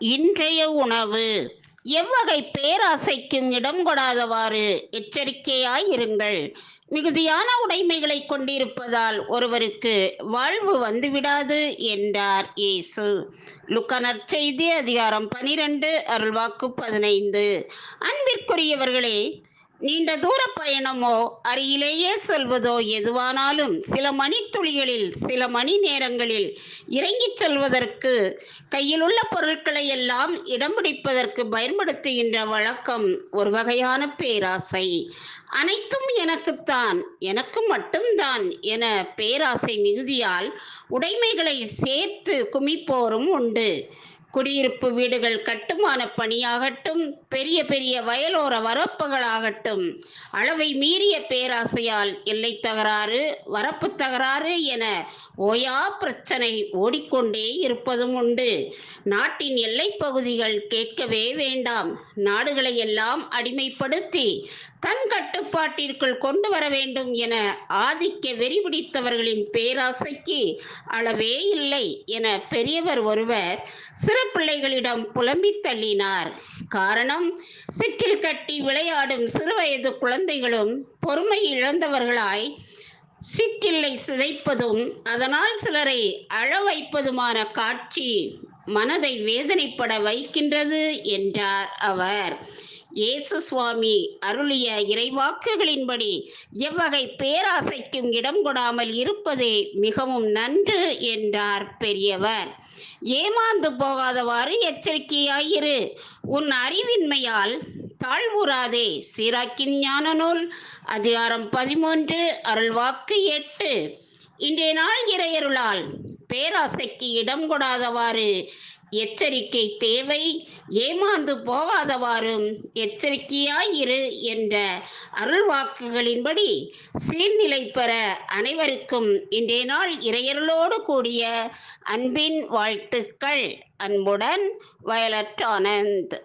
இன்றைய உணவு. எவ்வகை பேராசைக்கும் இடம் கொடாதவாறு எச்சரிக்கையாயிருங்கள் மிகுதியான உடைமைகளை கொண்டிருப்பதால் ஒருவருக்கு வாழ்வு வந்துவிடாது என்றார் இயேசு. லுக்கனர் செய்தி அதிகாரம் பனிரெண்டு அருள்வாக்கு பதினைந்து. அன்பிற்குரியவர்களே நீண்ட தூர பயணமோ அருகிலேயே செல்வதோ எதுவானாலும் சில மணித்துளிகளில் சில மணி நேரங்களில் இறங்கிச் செல்வதற்கு கையில் உள்ள பொருட்களை எல்லாம் இடம் பிடிப்பதற்கு பயன்படுத்துகின்ற வழக்கம் ஒரு வகையான பேராசை. அனைத்தும் எனக்குத்தான் எனக்கு மட்டும்தான் என பேராசை மிகுதியால் உடைமைகளை சேர்த்து குமிப்போரும் உண்டு. குடியிருப்பு வீடுகள் கட்டுமான பணியாகட்டும் பெரிய பெரிய வயலோர வரப்புகளாகட்டும் அளவை மீறிய பேராசையால் எல்லை தகராறு வரப்பு தகராறு என ஓயா பிரச்சனை ஓடிக்கொண்டே இருப்பதும் உண்டு. நாட்டின் எல்லை பகுதிகள் கேட்கவே வேண்டாம். நாடுகளை எல்லாம் அடிமைப்படுத்தி தன் கட்டுப்பாட்டிற்குள் கொண்டு வர வேண்டும் என ஆதிக்க வெறி பிடித்தவர்களின் பேராசைக்கு அளவே இல்லை என பெரியவர் ஒருவர் சிறு பிள்ளைகளிடம் புலம்பி தள்ளினார். காரணம் சிற்றில் கட்டி விளையாடும் சிறுவயது குழந்தைகளும் பொறுமை இழந்தவர்களாய் சிற்றில்லை சிதைப்பதும் அதனால் சிலரை அழ வைப்பதுமான காட்சி மனதை வேதனைப்பட வைக்கின்றது என்றார் அவர். இயேசு சுவாமி அருளிய இறைவாக்குகளின்படி எவ்வகை பேராசைக்கும் இடம் கொடாமல் இருப்பதே மிகவும் நன்று என்றார் பெரியவர். ஏமாந்து போகாதவாறு எச்சரிக்கையாயிரு. உன் அறிவின்மையால் தாழ்வுறாதே. சீராக்கின் ஞான நூல் அதிகாரம் பதிமூன்று அருள்வாக்கு எட்டு. இன்றைய நாள் இறையருளால் பேராசைக்கு இடம் கொடாதவாறு. எச்சரிக்கை தேவை ஏமாந்து போகாதவாறும் எச்சரிக்கையாயிரு என்ற அருள்வாக்குகளின்படி சீர்நிலை பெற அனைவருக்கும் இன்றைய நாள் இறையர்களோடு கூடிய அன்பின் வாழ்த்துக்கள். அன்புடன் வயலட் ஆனந்த்.